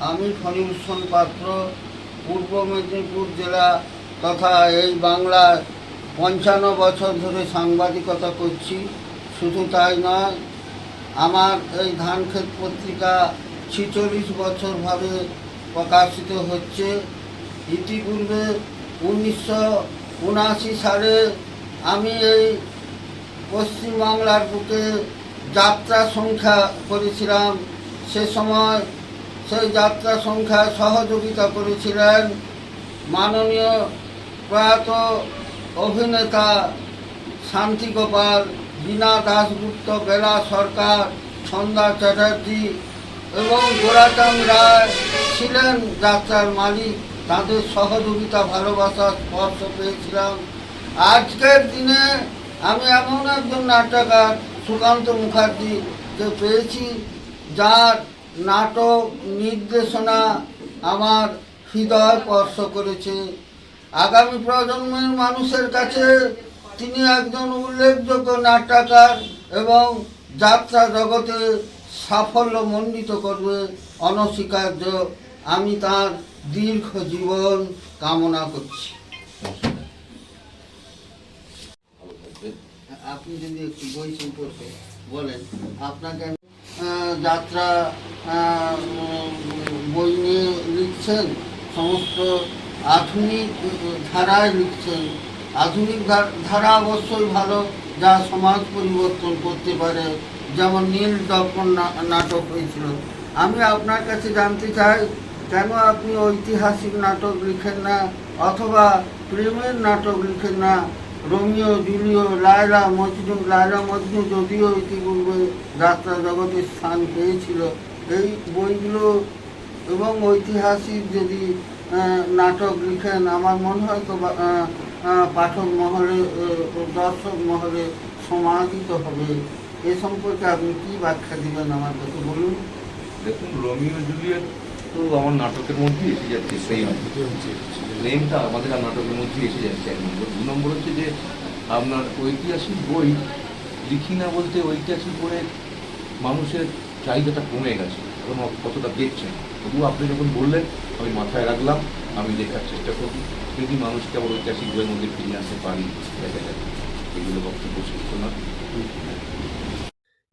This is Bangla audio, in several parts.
আমি ফণিভূষণ পাত্র, পূর্ব মেদিনীপুর জেলা তথা এই বাংলায় পঞ্চান্ন বছর ধরে সাংবাদিকতা করছি, শুধু তাই নয়, আমার এই ধানক্ষেত পত্রিকা ছিচল্লিশ বছরভাবে প্রকাশিত হচ্ছে। ইতিপূর্বে উনিশশো উনআশি সালে আমি এই পশ্চিমবাংলার বুকে যাত্রা সংখ্যা করেছিলাম। সে সময় সেই যাত্রা সংখ্যায় সহযোগিতা করেছিলেন মাননীয় প্রয়াত অভিনেতা শান্তিগোপাল বীণা দাশগুপ্ত, বেলা সরকার ছন্দা চ্যাটার্জি এবং গোরাচাঁদ রায় ছিলেন যাত্রার মালিক। তাদের সহযোগিতা, ভালোবাসা, স্পর্শ পেয়েছিলাম। আজকের দিনে আমি এমন একজন নাট্যকার, সুকান্ত মুখার্জিকে পেয়েছি, যার নাটক নির্দেশনা আমার হৃদয় স্পর্শ করেছে। আগামী প্রজন্মের মানুষের কাছে তিনি একজন উল্লেখযোগ্য নাট্যকার এবং যাত্রা জগতে সাফল্য মণ্ডিত করবে অনস্বীকার্য। আমি তার দীর্ঘ জীবন কামনা করছি। আপনি যদি একটু বই সম্পর্কে বলেন, আপনাকে যাত্রা বই নিয়ে লিখছেন, সমস্ত আধুনিক ধারায় লিখছেন। আধুনিক ধারা অবশ্যই ভালো, যা সমাজ পরিবর্তন করতে পারে। যেমন নীল দর্পণ নাটক হয়েছিল। আমি আপনার কাছে জানতে চাই, কেন আপনি ঐতিহাসিক নাটক লিখেন না, অথবা প্রেমের নাটক লিখেন না? রোমিও, জুলিও, লায়লা, মজনু লায়লা, মজনু, যদিও ইতিপূর্বে যাত্রা জগতে স্থান পেয়েছিল এই বইগুলো এবং ঐতিহাসিক যদি নাটক লিখেন, আমার মনে হয় তো পাঠক মহলে দর্শক মহলে সমাহিত হবে। এ সম্পর্কে আপনি কি ব্যাখ্যা দিবেন আমার কাছে বলুন। দেখুন, রোমিও জুলিয়েট তো আমার নাটকের মধ্যেই এসে যাচ্ছে, সেই প্রেমটা আমাদের নাটকের মধ্যেই এসে যাচ্ছে এক নম্বর। দু নম্বর হচ্ছে যে, আপনার ঐতিহাসিক বই লিখি না বলতে ঐতিহাসিক বইয়ের মানুষের চাহিদাটা কমে গেছে এখন কতটা দেখছেন? তবু আপনি যখন বললেন আমি মাথায় রাখলাম আমি লেখার চেষ্টা করব। যদি মানুষকে আবার ঐতিহাসিক বইয়ের মধ্যে ফিরিয়ে আনতে পারি দেখা যাবে এগুলো বক্তব্য শেষ না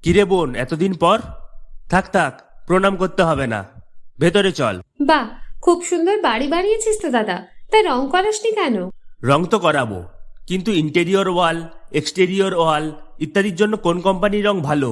কিরে বোন এতদিন পর? থাক থাক প্রণাম করতে হবে না। ভেতরে চল। বাহ খুব সুন্দর বাড়ি বানিয়েছিস তো দাদা। তা রং করাসনি কেন? রং তো করাবো কিন্তু ইন্টেরিয়র ওয়াল এক্সটেরিয়র ওয়াল ইত্যাদির জন্য কোন কোম্পানির রং ভালো?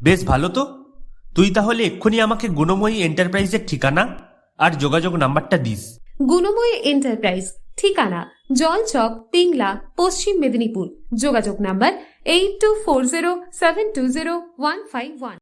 বেশ ভালো তো। তুই তাহলে এক্ষুনি আমাকে গুণময়ী এন্টারপ্রাইজের ঠিকানা আর যোগাযোগ নাম্বারটা দিস। গুণময়ী এন্টারপ্রাইজ ঠিকানা, জলচক তিংলা পশ্চিম মেদিনীপুর। যোগাযোগ number eight two four zero seven two zero one five one